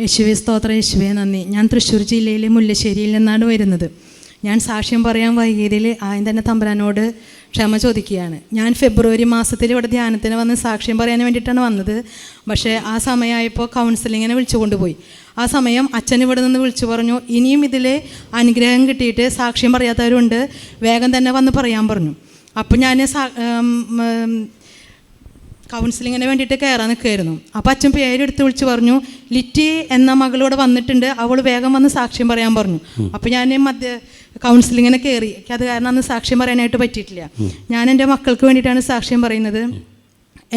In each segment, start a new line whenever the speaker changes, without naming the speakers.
യേശുവെ സ്തോത്ര യേശുവെ നന്ദി. ഞാൻ തൃശ്ശൂർ ജില്ലയിലെ മുല്ലശ്ശേരിയിൽ നിന്നാണ് വരുന്നത്. ഞാൻ സാക്ഷ്യം പറയാൻ വൈകിയതിൽ ആദ്യം തന്നെ തമ്പുരാനോട് ക്ഷമ ചോദിക്കുകയാണ്. ഞാൻ ഫെബ്രുവരി മാസത്തിൽ ഇവിടെ ധ്യാനത്തിന് വന്ന് സാക്ഷ്യം പറയാൻ വേണ്ടിയിട്ടാണ് വന്നത്. പക്ഷേ ആ സമയമായപ്പോൾ കൗൺസിലിങ്ങിനെ വിളിച്ചു കൊണ്ടുപോയി. ആ സമയം അച്ഛൻ ഇവിടെ നിന്ന് വിളിച്ചു പറഞ്ഞു ഇനിയും ഇതിൽ അനുഗ്രഹം കിട്ടിയിട്ട് സാക്ഷ്യം പറയാത്തവരുണ്ട്. വേഗം തന്നെ വന്ന് പറയാൻ പറഞ്ഞു. അപ്പോൾ ഞാൻ കൗൺസിലിങ്ങിന് വേണ്ടിയിട്ട് കയറാൻ നിൽക്കുകയായിരുന്നു. അപ്പോൾ അച്ഛൻ പേരെടുത്ത് വിളിച്ച് പറഞ്ഞു ലിറ്റി എന്ന മകളോട് വന്നിട്ടുണ്ട് അവൾ വേഗം വന്ന് സാക്ഷ്യം പറയാൻ പറഞ്ഞു. അപ്പോൾ ഞാൻ മധ്യ കൗൺസിലിങ്ങിന് കയറി അത് കാരണം അന്ന് സാക്ഷ്യം പറയാനായിട്ട് പറ്റിയിട്ടില്ല. ഞാൻ എന്റെ മക്കൾക്ക് വേണ്ടിയിട്ടാണ് സാക്ഷ്യം പറയുന്നത്.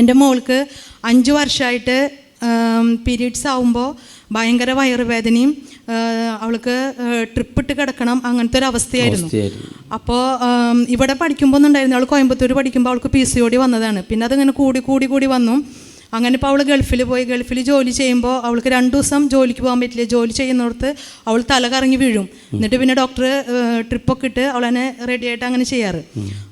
എന്റെ മോൾക്ക് അഞ്ച് വർഷമായിട്ട് പീരീഡ്സ് ആവുമ്പോൾ ഭയങ്കര വയറുവേദനയും അവൾക്ക് ട്രിപ്പ് ഇട്ട് കിടക്കണം അങ്ങനത്തെ ഒരു അവസ്ഥയായിരുന്നു. അപ്പോൾ ഇവിടെ പഠിക്കുമ്പോൾ ഒന്നും ഉണ്ടായിരുന്നു അവൾ കോയമ്പത്തൂർ പഠിക്കുമ്പോൾ അവൾക്ക് പി സി ഡി വന്നതാണ്. പിന്നെ അതിങ്ങനെ കൂടി കൂടി കൂടി വന്നു. അങ്ങനെ ഇപ്പോൾ അവൾ ഗൾഫിൽ പോയി ഗൾഫിൽ ജോലി ചെയ്യുമ്പോൾ അവൾക്ക് രണ്ടു ദിവസം ജോലിക്ക് പോകാൻ പറ്റില്ല. ജോലി ചെയ്യുന്നിടത്ത് അവൾ തല കറങ്ങി വീഴും. എന്നിട്ട് പിന്നെ ഡോക്ടർ ട്രിപ്പൊക്കെ ഇട്ട് അവളെന്നെ റെഡി ആയിട്ട് അങ്ങനെ ചെയ്യാറ്.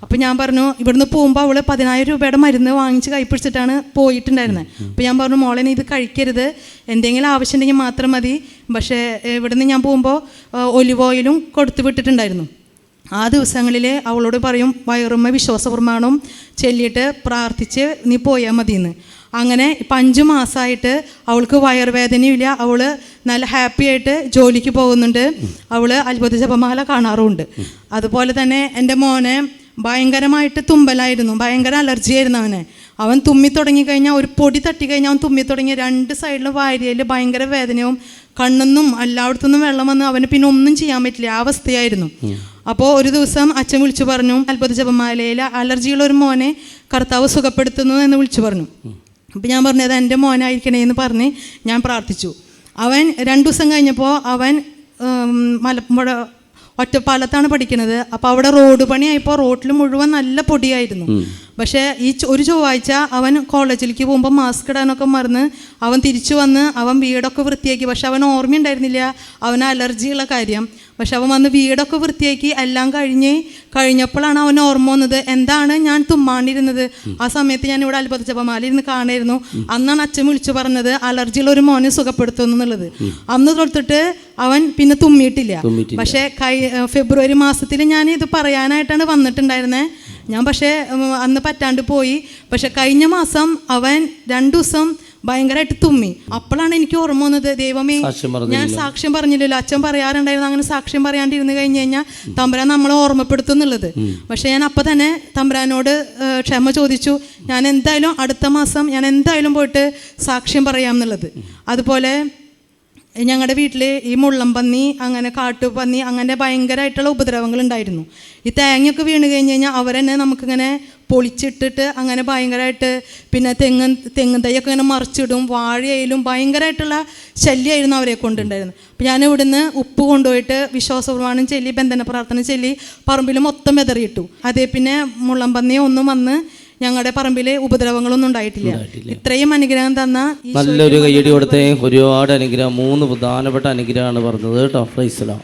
അപ്പോൾ ഞാൻ പറഞ്ഞു ഇവിടുന്ന് പോകുമ്പോൾ അവൾ പതിനായിരം രൂപയുടെ മരുന്ന് വാങ്ങിച്ച് കൈപ്പിടിച്ചിട്ടാണ് പോയിട്ടുണ്ടായിരുന്നത് അപ്പോൾ ഞാൻ പറഞ്ഞു മോളെ ഇത് കഴിക്കരുത്. എന്തെങ്കിലും ആവശ്യമുണ്ടെങ്കിൽ മാത്രം മതി. പക്ഷേ ഇവിടുന്ന് ഞാൻ പോകുമ്പോൾ ഒലിവ് ഓയിലും കൊടുത്തു വിട്ടിട്ടുണ്ടായിരുന്നു. ആ ദിവസങ്ങളിൽ അവളോട് പറയും വയറുമ്മ വിശ്വാസപ്രമാണം ചൊല്ലിയിട്ട് പ്രാർത്ഥിച്ച് നീ പോയാൽ മതിയെന്ന് അങ്ങനെ ഇപ്പം അഞ്ച് മാസമായിട്ട് അവൾക്ക് വയറുവേദനയില്ല അവൾ നല്ല ഹാപ്പി ആയിട്ട് ജോലിക്ക് പോകുന്നുണ്ട്. അവൾ അത്ഭുത ജപമാല കാണാറുമുണ്ട്. അതുപോലെ തന്നെ എന്റെ മോനെ ഭയങ്കരമായിട്ട് തുമ്പലായിരുന്നു. ഭയങ്കര അലർജി ആയിരുന്നു അവനെ. അവൻ തുമ്മി തുടങ്ങിക്കഴിഞ്ഞാൽ ഒരു പൊടി തട്ടി തട്ടിക്കഴിഞ്ഞാൽ അവൻ തുമ്മി തുടങ്ങി രണ്ട് സൈഡിലും വാരിയയിൽ ഭയങ്കര വേദനയും കണ്ണെന്നും എല്ലായിടത്തുനിന്നും വെള്ളം വന്ന് അവന് പിന്നെ ഒന്നും ചെയ്യാൻ പറ്റില്ല. ആ അവസ്ഥയായിരുന്നു. അപ്പോൾ ഒരു ദിവസം അച്ഛൻ വിളിച്ചു പറഞ്ഞു അത്ഭുത ജപമാലയിൽ അലർജിയുള്ള ഒരു മോനെ കർത്താവ് സുഖപ്പെടുത്തുന്നു എന്ന് വിളിച്ചു പറഞ്ഞു. അപ്പം ഞാൻ പറഞ്ഞത് എന്റെ മോനായിരിക്കണേ എന്ന് പറഞ്ഞ് ഞാൻ പ്രാർത്ഥിച്ചു. അവൻ രണ്ട് ദിവസം കഴിഞ്ഞപ്പോൾ അവൻ ഉം, മലപ്പുഴ ഒറ്റപ്പാലത്താണ് പഠിക്കുന്നത് അപ്പോൾ അവിടെ റോഡ് പണിയായപ്പോൾ റോട്ടിൽ മുഴുവൻ നല്ല പൊടിയായിരുന്നു. പക്ഷേ ഈ ഒരു ചൊവ്വാഴ്ച അവൻ കോളേജിലേക്ക് പോകുമ്പോൾ മാസ്ക് ഇടാനൊക്കെ മറന്ന് അവൻ തിരിച്ചു വന്ന് അവൻ വീടൊക്കെ വൃത്തിയാക്കി. പക്ഷെ അവൻ ഓർമ്മയുണ്ടായിരുന്നില്ല അവന് അലർജിയുള്ള കാര്യം. പക്ഷെ അവൻ വന്ന് വീടൊക്കെ വൃത്തിയാക്കി എല്ലാം കഴിഞ്ഞ് കഴിഞ്ഞപ്പോഴാണ് അവൻ ഓർമ്മ വന്നത് എന്താണ് ഞാൻ തുമ്മാണ്ടിരുന്നത്? ആ സമയത്ത് ഞാൻ ഇവിടെ അത്ഭുത ജപമാല ഇരുന്ന് കാണായിരുന്നു. അന്നാണ് അച്ഛൻ വിളിച്ചു പറഞ്ഞത് അലർജിയുള്ള ഒരു മോനെ സുഖപ്പെടുത്തുന്നു എന്നുള്ളത്. അന്ന് തൊട്ടിട്ട് അവൻ പിന്നെ തുമ്മിയിട്ടില്ല. പക്ഷേ കൈ ഫെബ്രുവരി മാസത്തിൽ ഞാൻ ഇത് പറയാനായിട്ടാണ് വന്നിട്ടുണ്ടായിരുന്നത് ഞാൻ പക്ഷേ അന്ന് പറ്റാണ്ട് പോയി. പക്ഷെ കഴിഞ്ഞ മാസം അവൻ രണ്ടു ദിവസം ഭയങ്കരമായിട്ട് തുമ്മി. അപ്പോഴാണ് എനിക്ക് ഓർമ്മ വന്നത് ദൈവമേ ഞാൻ സാക്ഷ്യം പറഞ്ഞില്ലല്ലോ. അച്ഛൻ പറയാറുണ്ടായിരുന്നു അങ്ങനെ സാക്ഷ്യം പറയാണ്ടിരുന്നു കഴിഞ്ഞു കഴിഞ്ഞാൽ തമ്പുരാൻ നമ്മളെ ഓർമ്മപ്പെടുത്തുന്നുള്ളത്. പക്ഷെ ഞാൻ അപ്പം തന്നെ തമ്പുരാനോട് ക്ഷമ ചോദിച്ചു. ഞാൻ എന്തായാലും അടുത്ത മാസം ഞാൻ എന്തായാലും പോയിട്ട് സാക്ഷ്യം പറയാം എന്നുള്ളത്. അതുപോലെ ഞങ്ങളുടെ വീട്ടിൽ ഈ മുള്ളംപന്നി അങ്ങനെ കാട്ടുപന്നി അങ്ങനെ ഭയങ്കരമായിട്ടുള്ള ഉപദ്രവങ്ങൾ ഉണ്ടായിരുന്നു. ഈ തേങ്ങയൊക്കെ വീണ് കഴിഞ്ഞ് കഴിഞ്ഞാൽ അവരെന്നെ നമുക്കിങ്ങനെ പൊളിച്ചിട്ടിട്ട് അങ്ങനെ ഭയങ്കരമായിട്ട് പിന്നെ തെങ്ങ് തെങ്ങ് തൈയൊക്കെ ഇങ്ങനെ മറിച്ചിടും വാഴയിലും ഭയങ്കരമായിട്ടുള്ള ശല്യമായിരുന്നു അവരെ കൊണ്ടുണ്ടായിരുന്നത്. അപ്പം ഞാൻ ഇവിടുന്ന് ഉപ്പ് കൊണ്ടുപോയിട്ട് വിശ്വാസപ്രമാണം ചൊല്ലി ബന്ധന പ്രാർത്ഥന ചൊല്ലി പറമ്പിൽ മൊത്തം വെതറിയിട്ടു. അതേ പിന്നെ മുള്ളംപന്നി ഒന്നും വന്ന് ഞങ്ങളുടെ പറമ്പിൽ ഉപദ്രവങ്ങളൊന്നും ഉണ്ടായിട്ടില്ല. ഇത്രയും അനുഗ്രഹം തന്ന
നല്ലൊരു കയ്യടി കൊടുത്തേ. ഒരുപാട് അനുഗ്രഹം. മൂന്ന് പ്രധാനപ്പെട്ട അനുഗ്രഹമാണ് പറഞ്ഞത് കേട്ടോ. പ്രൈസലോ